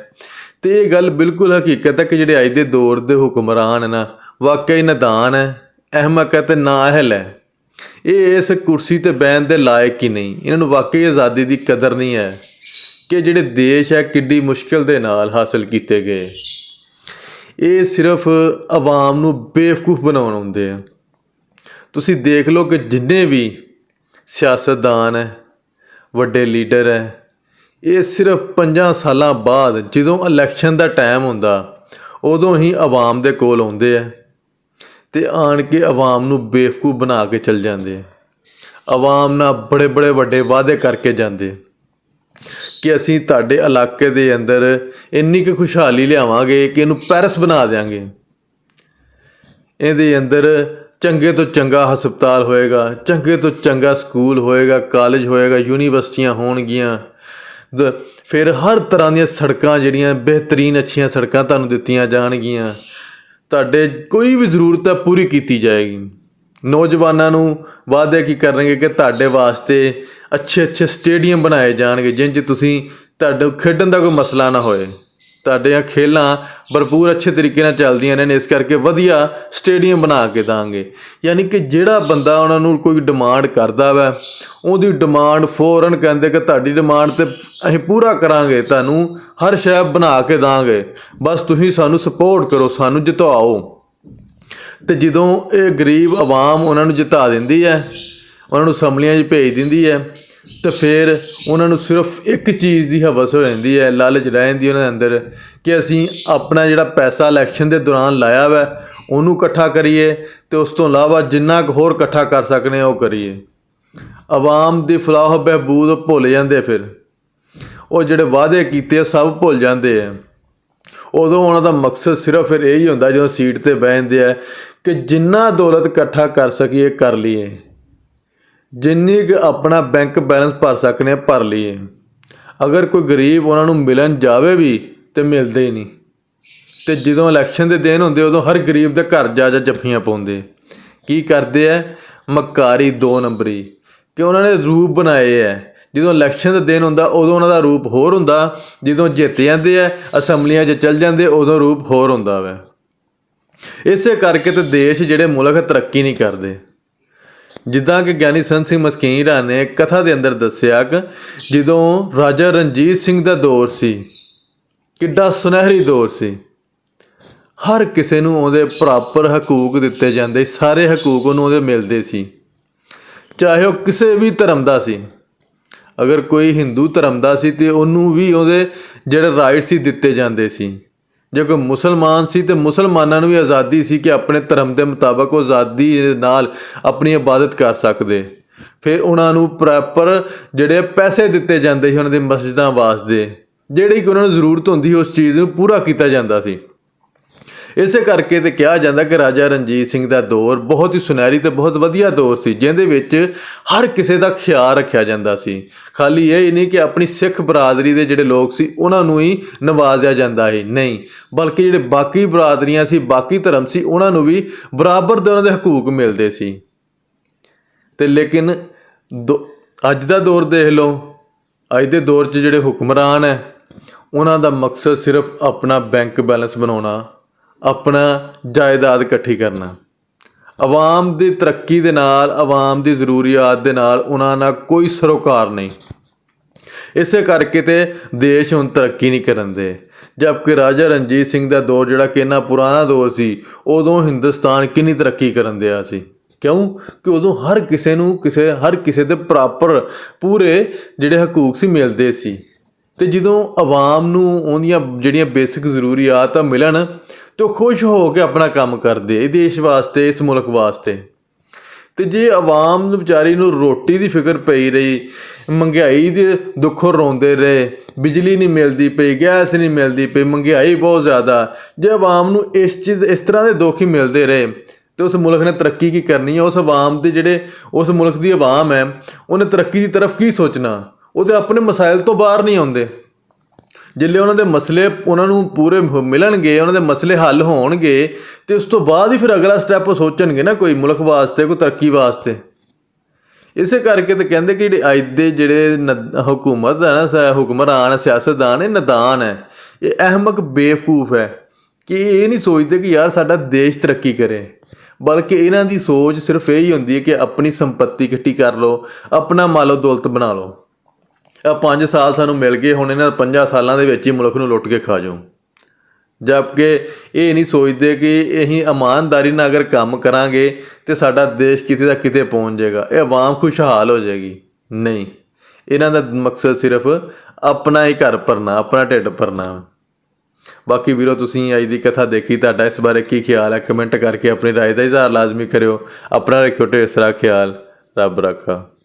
ਤੇ ਇਹ ਗੱਲ ਬਿਲਕੁਲ ਹਕੀਕਤ ਹੈ ਕਿ ਜਿਹੜੇ ਅੱਜ ਦੇ ਦੌਰ ਦੇ ਹੁਕਮਰਾਨ ਨਾ, ਵਾਕਈ ਨਦਾਨ ਹੈ, ਅਹਿਮਕ ਹੈ ਤੇ ਨਾ ਅਹਿਲ ਹੈ। ਇਹ ਇਸ ਕੁਰਸੀ ਤੇ ਬਹਿਣ ਦੇ ਲਾਇਕ ਹੀ ਨਹੀਂ। ਇਹਨਾਂ ਨੂੰ ਵਾਕਈ ਆਜ਼ਾਦੀ ਦੀ ਕਦਰ ਨਹੀਂ ਹੈ ਕਿ ਜਿਹੜੇ ਦੇਸ਼ ਹੈ ਕਿੱਡੀ ਮੁਸ਼ਕਲ ਦੇ ਨਾਲ ਹਾਸਲ ਕੀਤੇ ਗਏ। ਇਹ ਸਿਰਫ ਆਵਾਮ ਨੂੰ ਬੇਵਕੂਫ ਬਣਾਉਣ ਆਉਂਦੇ ਆ। ਤੁਸੀਂ ਦੇਖ ਲਓ ਕਿ ਜਿੰਨੇ ਵੀ ਸਿਆਸਤਦਾਨ ਹੈ, ਵੱਡੇ ਲੀਡਰ ਹੈ, ਇਹ ਸਿਰਫ 5 ਸਾਲਾਂ ਬਾਅਦ ਜਦੋਂ ਇਲੈਕਸ਼ਨ ਦਾ ਟਾਈਮ ਹੁੰਦਾ, ਉਦੋਂ ਹੀ ਆਵਾਮ ਦੇ ਕੋਲ ਆਉਂਦੇ ਆ। ਤੇ ਆਣ ਕੇ ਆਵਾਮ ਨੂੰ ਬੇਵਕੂਫ ਬਣਾ ਕੇ ਚਲ ਜਾਂਦੇ ਆ। ਆਵਾਮ ਨਾਲ ਬੜੇ ਬੜੇ ਵੱਡੇ ਵਾਅਦੇ ਕਰਕੇ ਜਾਂਦੇ ਕਿ ਅਸੀਂ ਤੁਹਾਡੇ ਇਲਾਕੇ ਦੇ ਅੰਦਰ ਇੰਨੀ ਕੁ ਖੁਸ਼ਹਾਲੀ ਲਿਆਵਾਂਗੇ ਕਿ ਇਹਨੂੰ ਪੈਰਸ ਬਣਾ ਦੇਵਾਂਗੇ ਇਹਦੇ ਅੰਦਰ ਚੰਗੇ ਤੋਂ ਚੰਗਾ ਹਸਪਤਾਲ ਹੋਏਗਾ, ਚੰਗੇ ਤੋਂ ਚੰਗਾ ਸਕੂਲ ਹੋਏਗਾ, ਕਾਲਜ ਹੋਏਗਾ, ਯੂਨੀਵਰਸਿਟੀਆਂ ਹੋਣਗੀਆਂ। ਦ- ਫਿਰ ਹਰ ਤਰ੍ਹਾਂ ਦੀਆਂ ਸੜਕਾਂ ਜਿਹੜੀਆਂ ਬਿਹਤਰੀਨ ਅੱਛੀਆਂ ਸੜਕਾਂ ਤੁਹਾਨੂੰ ਦਿੱਤੀਆਂ ਜਾਣਗੀਆਂ। ਤੁਹਾਡੇ ਕੋਈ ਵੀ ਜ਼ਰੂਰਤ ਹੈ, ਪੂਰੀ ਕੀਤੀ ਜਾਏਗੀ। ਨੌਜਵਾਨਾਂ ਨੂੰ ਵਾਅਦੇ ਕੀ ਕਰਨਗੇ ਕਿ ਤੁਹਾਡੇ ਵਾਸਤੇ ਅੱਛੇ ਅੱਛੇ ਸਟੇਡੀਅਮ ਬਣਾਏ ਜਾਣਗੇ ਜਿਨ 'ਚ ਤੁਸੀਂ ਤੁਹਾਡੇ ਖੇਡਣ ਦਾ ਕੋਈ ਮਸਲਾ ਨਾ ਹੋਏ। ਤੁਹਾਡੀਆਂ ਖੇਲਾਂ ਭਰਪੂਰ ਅੱਛੇ ਤਰੀਕੇ ਨਾਲ ਚੱਲਦੀਆਂ ਨੇ ਇਸ ਕਰਕੇ ਵਧੀਆ ਸਟੇਡੀਅਮ ਬਣਾ ਕੇ ਦਾਂਗੇ। ਯਾਨੀ ਕਿ ਜਿਹੜਾ ਬੰਦਾ ਉਹਨਾਂ ਨੂੰ ਕੋਈ ਡਿਮਾਂਡ ਕਰਦਾ ਵੈ, ਉਹਦੀ ਡਿਮਾਂਡ ਫੌਰਨ ਕਹਿੰਦੇ ਕਿ ਤੁਹਾਡੀ ਡਿਮਾਂਡ ਤੇ ਅਸੀਂ ਪੂਰਾ ਕਰਾਂਗੇ, ਤੁਹਾਨੂੰ ਹਰ ਸ਼ੈ ਬਣਾ ਕੇ ਦਾਂਗੇ। ਬਸ ਤੁਸੀਂ ਸਾਨੂੰ ਸਪੋਰਟ ਕਰੋ, ਸਾਨੂੰ ਜਿਤਾਓ। ਤੇ ਜਦੋਂ ਇਹ ਗਰੀਬ ਆਵਾਮ ਉਹਨਾਂ ਨੂੰ ਜਿਤਾ ਦਿੰਦੀ ਹੈ, ਉਹਨਾਂ ਨੂੰ ਅਸੈਂਬਲੀਆਂ 'ਚ ਭੇਜ ਦਿੰਦੀ ਹੈ ਤਾਂ ਫਿਰ ਉਹਨਾਂ ਨੂੰ ਸਿਰਫ ਇੱਕ ਚੀਜ਼ ਦੀ ਹਵਸ ਹੋ ਜਾਂਦੀ ਹੈ, ਲਾਲਚ ਰਹਿ ਜਾਂਦੀ ਉਹਨਾਂ ਦੇ ਅੰਦਰ ਕਿ ਅਸੀਂ ਆਪਣਾ ਜਿਹੜਾ ਪੈਸਾ ਇਲੈਕਸ਼ਨ ਦੇ ਦੌਰਾਨ ਲਾਇਆ ਵਾ, ਉਹਨੂੰ ਇਕੱਠਾ ਕਰੀਏ ਤੇ ਉਸ ਤੋਂ ਇਲਾਵਾ ਜਿੰਨਾ ਕੁ ਹੋਰ ਇਕੱਠਾ ਕਰ ਸਕਨੇ ਉਹ ਕਰੀਏ। ਆਵਾਮ ਦੀ ਫਲਾਹ ਬਹਿਬੂਦ ਭੁੱਲ ਜਾਂਦੇ ਫਿਰ। ਉਹ ਜਿਹੜੇ ਵਾਅਦੇ ਕੀਤੇ ਸਭ ਭੁੱਲ ਜਾਂਦੇ ਆ। ਉਦੋਂ ਉਹਨਾਂ ਦਾ ਮਕਸਦ ਸਿਰਫ ਫਿਰ ਇਹੀ ਹੁੰਦਾ, ਜਦੋਂ ਸੀਟ ਤੇ ਬਹਿੰਦੇ ਆ, ਕਿ ਜਿੰਨਾ ਦੌਲਤ ਇਕੱਠਾ ਕਰ ਸਕੀਏ, ਕਰ ਲਈਏ। ਜਿੰਨੀ ਕੁ ਆਪਣਾ ਬੈਂਕ ਬੈਲੈਂਸ ਭਰ ਸਕਦੇ ਹਾਂ, ਭਰ ਲਈਏ। ਅਗਰ ਕੋਈ ਗਰੀਬ ਉਹਨਾਂ ਨੂੰ ਮਿਲਣ ਜਾਵੇ ਵੀ ਤਾਂ ਮਿਲਦੇ ਹੀ ਨਹੀਂ। ਅਤੇ ਜਦੋਂ ਇਲੈਕਸ਼ਨ ਦੇ ਦਿਨ ਹੁੰਦੇ, ਉਦੋਂ ਹਰ ਗਰੀਬ ਦੇ ਘਰ ਜਾ ਜਾ ਜੱਫੀਆਂ ਪਾਉਂਦੇ। ਕੀ ਕਰਦੇ ਆ ਮਕਾਰੀ ਦੋ ਨੰਬਰੀ। ਕਿ ਉਹਨਾਂ ਨੇ ਰੂਪ ਬਣਾਏ ਐ। ਜਦੋਂ ਇਲੈਕਸ਼ਨ ਦਾ ਦਿਨ ਹੁੰਦਾ, ਉਦੋਂ ਉਹਨਾਂ ਦਾ ਰੂਪ ਹੋਰ ਹੁੰਦਾ। ਜਦੋਂ ਜਿੱਤ ਜਾਂਦੇ ਆ ਅਸੈਂਬਲੀਆਂ 'ਚ ਚੱਲ ਜਾਂਦੇ, ਉਦੋਂ ਰੂਪ ਹੋਰ ਹੁੰਦਾ ਵੈ। ਇਸੇ ਕਰਕੇ ਤੇ ਦੇਸ਼ ਜਿਹੜੇ ਮੁਲਕ ਤਰੱਕੀ ਨਹੀਂ ਕਰਦੇ। ਜਿੱਦਾਂ ਕਿ ਗਿਆਨੀ ਸੰਤ ਸਿੰਘ ਮਸਕੀਰਾ ਨੇ ਕਥਾ ਦੇ ਅੰਦਰ ਦੱਸਿਆ ਕਿ ਜਦੋਂ ਰਾਜਾ ਰਣਜੀਤ ਸਿੰਘ ਦਾ ਦੌਰ ਸੀ, ਕਿੱਡਾ ਸੁਨਹਿਰੀ ਦੌਰ ਸੀ। ਹਰ ਕਿਸੇ ਨੂੰ ਉਹਦੇ ਪ੍ਰੋਪਰ ਹਕੂਕ ਦਿੱਤੇ ਜਾਂਦੇ, ਸਾਰੇ ਹਕੂਕ ਉਹਨੂੰ ਉਹਦੇ ਮਿਲਦੇ ਸੀ। ਚਾਹੇ ਉਹ ਕਿਸੇ ਵੀ ਧਰਮ ਦਾ ਸੀ। ਅਗਰ ਕੋਈ ਹਿੰਦੂ ਧਰਮ ਦਾ ਸੀ ਤੇ ਉਹਨੂੰ ਵੀ ਉਹਦੇ ਜਿਹੜੇ ਰਾਈਟ ਸੀ ਦਿੱਤੇ ਜਾਂਦੇ ਸੀ। ਜੇ ਕੋਈ ਮੁਸਲਮਾਨ ਸੀ ਤੇ ਮੁਸਲਮਾਨਾਂ ਨੂੰ ਵੀ ਆਜ਼ਾਦੀ ਸੀ ਕਿ ਆਪਣੇ ਧਰਮ ਦੇ ਮੁਤਾਬਕ ਉਹ ਆਜ਼ਾਦੀ ਨਾਲ ਆਪਣੀ ਇਬਾਦਤ ਕਰ ਸਕਦੇ। ਫਿਰ ਉਹਨਾਂ ਨੂੰ ਪ੍ਰੋਪਰ ਜਿਹੜੇ ਪੈਸੇ ਦਿੱਤੇ ਜਾਂਦੇ ਸੀ ਉਹਨਾਂ ਦੇ ਮਸਜਿਦਾਂ ਵਾਸਤੇ, ਜਿਹੜੀ ਕਿ ਉਹਨਾਂ ਨੂੰ ਜ਼ਰੂਰਤ ਹੁੰਦੀ ਸੀ ਉਸ ਚੀਜ਼ ਨੂੰ ਪੂਰਾ ਕੀਤਾ ਜਾਂਦਾ ਸੀ। ਇਸੇ ਕਰਕੇ ਤੇ ਕਿਹਾ ਜਾਂਦਾ ਕਿ ਰਾਜਾ ਰਣਜੀਤ ਸਿੰਘ ਦਾ ਦੌਰ ਬਹੁਤ ਹੀ ਸੁਨਹਿਰੀ ਤੇ ਬਹੁਤ ਵਧੀਆ ਦੌਰ ਸੀ, ਜਿਹਦੇ ਵਿੱਚ ਹਰ ਕਿਸੇ ਦਾ ਖਿਆਲ ਰੱਖਿਆ ਜਾਂਦਾ ਸੀ। ਖਾਲੀ ਇਹ ਹੀ ਨਹੀਂ ਕਿ ਆਪਣੀ ਸਿੱਖ ਬਰਾਦਰੀ ਦੇ ਜਿਹੜੇ ਲੋਕ ਸੀ, ਉਹਨਾਂ ਨੂੰ ਹੀ ਨਵਾਜ਼ਿਆ ਜਾਂਦਾ ਹੈ ਨਹੀਂ, ਬਲਕਿ ਜਿਹੜੇ ਬਾਕੀ ਬਰਾਦਰੀਆਂ ਸੀ, ਬਾਕੀ ਧਰਮ ਸੀ, ਉਹਨਾਂ ਨੂੰ ਵੀ ਬਰਾਬਰ ਦੇ ਉਹਨਾਂ ਦੇ ਹਕੂਕ ਮਿਲਦੇ ਸੀ। ਤੇ ਲੇਕਿਨ ਦੋ- ਅੱਜ ਦਾ ਦੌਰ ਦੇਖ ਲਓ, ਅੱਜ ਦੇ ਦੌਰ 'ਚ ਜਿਹੜੇ ਹੁਕਮਰਾਨ ਹੈ, ਉਹਨਾਂ ਦਾ ਮਕਸਦ ਸਿਰਫ ਆਪਣਾ ਬੈਂਕ ਬੈਲੈਂਸ ਬਣਾਉਣਾ ਆਪਣਾ ਜਾਇਦਾਦ ਇਕੱਠੀ ਕਰਨਾ। ਆਵਾਮ ਦੀ ਤਰੱਕੀ ਦੇ ਨਾਲ, ਆਵਾਮ ਦੀ ਜ਼ਰੂਰੀਅਤ ਦੇ ਨਾਲ ਉਹਨਾਂ ਨਾਲ ਕੋਈ ਸਰੋਕਾਰ ਨਹੀਂ। ਇਸੇ ਕਰਕੇ ਤੇ ਦੇਸ਼ ਹੁਣ ਤਰੱਕੀ ਨਹੀਂ ਕਰਨ ਦੇ। ਜਦਕਿ ਰਾਜਾ ਰਣਜੀਤ ਸਿੰਘ ਦਾ ਦੌਰ ਜਿਹੜਾ ਕਿ ਇੰਨਾ ਪੁਰਾਣਾ ਦੌਰ ਸੀ, ਉਦੋਂ ਹਿੰਦੁਸਤਾਨ ਕਿੰਨੀ ਤਰੱਕੀ ਕਰਨ ਦਿਆ ਸੀ। ਕਿਉਂ? ਕਿ ਉਦੋਂ ਹਰ ਕਿਸੇ ਨੂੰ, ਕਿਸੇ, ਹਰ ਕਿਸੇ ਦੇ ਪ੍ਰਾਪਰ ਪੂਰੇ ਜਿਹੜੇ ਹਕੂਕ ਸੀ ਮਿਲਦੇ ਸੀ। ਤੇ ਜਦੋਂ ਆਵਾਮ ਨੂੰ ਉਹਦੀਆਂ ਜਿਹੜੀਆਂ ਬੇਸਿਕ ਜ਼ਰੂਰੀਅਤਾਂ ਮਿਲਣ ਤੇ ਖੁਸ਼ ਹੋ ਕੇ ਆਪਣਾ ਕੰਮ ਕਰਦੇ ਇਹ ਦੇਸ਼ ਵਾਸਤੇ ਇਸ ਮੁਲਕ ਵਾਸਤੇ। ਤੇ ਜੇ ਆਵਾਮ ਨੂੰ ਵਿਚਾਰੀ ਨੂੰ ਰੋਟੀ ਦੀ ਫਿਕਰ ਪਈ ਰਹੀ ਮਹਿੰਗਾਈ ਦੇ ਦੁੱਖੋਂ ਰੋਂਦੇ ਰਹੇ ਬਿਜਲੀ ਨਹੀਂ ਮਿਲਦੀ ਪਈ ਗੈਸ ਨਹੀਂ ਮਿਲਦੀ ਪਈ ਮਹਿੰਗਾਈ ਬਹੁਤ ਜ਼ਿਆਦਾ ਜੇ ਆਵਾਮ ਨੂੰ ਇਸ ਚੀਜ਼ ਇਸ ਤਰ੍ਹਾਂ ਦੇ ਦੁੱਖ ਹੀ ਮਿਲਦੇ ਰਹੇ ਤੇ ਉਸ ਮੁਲਕ ਨੇ ਤਰੱਕੀ ਕੀ ਕਰਨੀ ਹੈ? ਉਸ ਆਵਾਮ ਦੇ ਜਿਹੜੇ ਉਸ ਮੁਲਕ ਦੀ ਆਵਾਮ ਹੈ ਉਹਨੇ ਤਰੱਕੀ ਦੀ ਤਰਫ ਕੀ ਸੋਚਣਾ? ਉਹ ਤੇ ਆਪਣੇ ਮਸਾਇਲ ਤੋਂ ਬਾਹਰ ਨਹੀਂ ਆਉਂਦੇ। ਜਿੱਲੇ ਉਹਨਾਂ ਦੇ ਮਸਲੇ ਉਹਨਾਂ ਨੂੰ ਪੂਰੇ ਮਿਲਣਗੇ, ਉਹਨਾਂ ਦੇ ਮਸਲੇ ਹੱਲ ਹੋਣਗੇ, ਤੇ ਉਸ ਤੋਂ ਬਾਅਦ ਹੀ ਫਿਰ ਅਗਲਾ ਸਟੈਪ ਸੋਚਣਗੇ ਨਾ ਕੋਈ ਮੁਲਕ ਵਾਸਤੇ, ਕੋਈ ਤਰੱਕੀ ਵਾਸਤੇ। ਇਸੇ ਕਰਕੇ ਤੇ ਕਹਿੰਦੇ ਕਿ ਜਿਹੜੇ ਅੱਜ ਦੇ ਜਿਹੜੇ ਨ- ਹਕੂਮਤ ਹੈ ਨਾ ਹੁਕਮਰਾਨ ਸਿਆਸਤਦਾਨ, ਇਹ ਨਦਾਨ ਹੈ। ਇਹ ਅਹਿਮਕ ਬੇਵਕੂਫ ਹੈ ਕਿ ਇਹ ਨਹੀਂ ਸੋਚਦੇ ਕਿ ਯਾਰ ਸਾਡਾ ਦੇਸ਼ ਤਰੱਕੀ ਕਰੇ। ਬਲਕਿ ਇਹਨਾਂ ਦੀ ਸੋਚ ਸਿਰਫ ਇਹ ਹੀ ਹੁੰਦੀ ਹੈ ਕਿ ਆਪਣੀ ਸੰਪਤੀ ਇਕੱਠੀ ਕਰ ਲਓ, ਆਪਣਾ ਮਾਲੋ ਦੌਲਤ ਬਣਾ ਲਓ। ਇਹ 5 ਸਾਲ ਸਾਨੂੰ ਮਿਲ ਗਏ, ਹੁਣ ਇਹਨਾਂ 5 ਸਾਲਾਂ ਦੇ ਵਿੱਚ ਹੀ ਮੁਲਕ ਨੂੰ ਲੁੱਟ ਕੇ ਖਾ ਜਾਓ। ਜਦਕਿ ਇਹ ਨਹੀਂ ਸੋਚਦੇ ਕਿ ਅਸੀਂ ਇਮਾਨਦਾਰੀ ਨਾਲ ਅਗਰ ਕੰਮ ਕਰਾਂਗੇ ਤੇ ਸਾਡਾ ਦੇਸ਼ ਕਿਤੇ ਦਾ ਕਿਤੇ ਪਹੁੰਚ ਜਾਏਗਾ। ਇਹ ਆਵਾਮ ਖੁਸ਼ਹਾਲ ਹੋ ਜਾਏਗੀ। ਨਹੀਂ, ਇਹਨਾਂ ਦਾ ਮਕਸਦ ਸਿਰਫ ਆਪਣਾ ਹੀ ਘਰ ਭਰਨਾ, ਆਪਣਾ ਢਿੱਡ ਭਰਨਾ। ਬਾਕੀ ਵੀਰੋ, ਤੁਸੀਂ ਅੱਜ ਦੀ ਕਥਾ ਦੇਖੀ, ਤੁਹਾਡਾ ਇਸ ਬਾਰੇ ਕੀ ਖਿਆਲ ਹੈ? ਕਮੈਂਟ ਕਰਕੇ ਆਪਣੀ ਰਾਏ ਦਾ ਇਜ਼ਹਾਰ ਲਾਜ਼ਮੀ ਕਰਿਓ। ਆਪਣਾ ਰੱਖਿਓ ਢੇਰ ਸਾਰਾ ਖਿਆਲ। ਰੱਬ ਰੱਖਾ।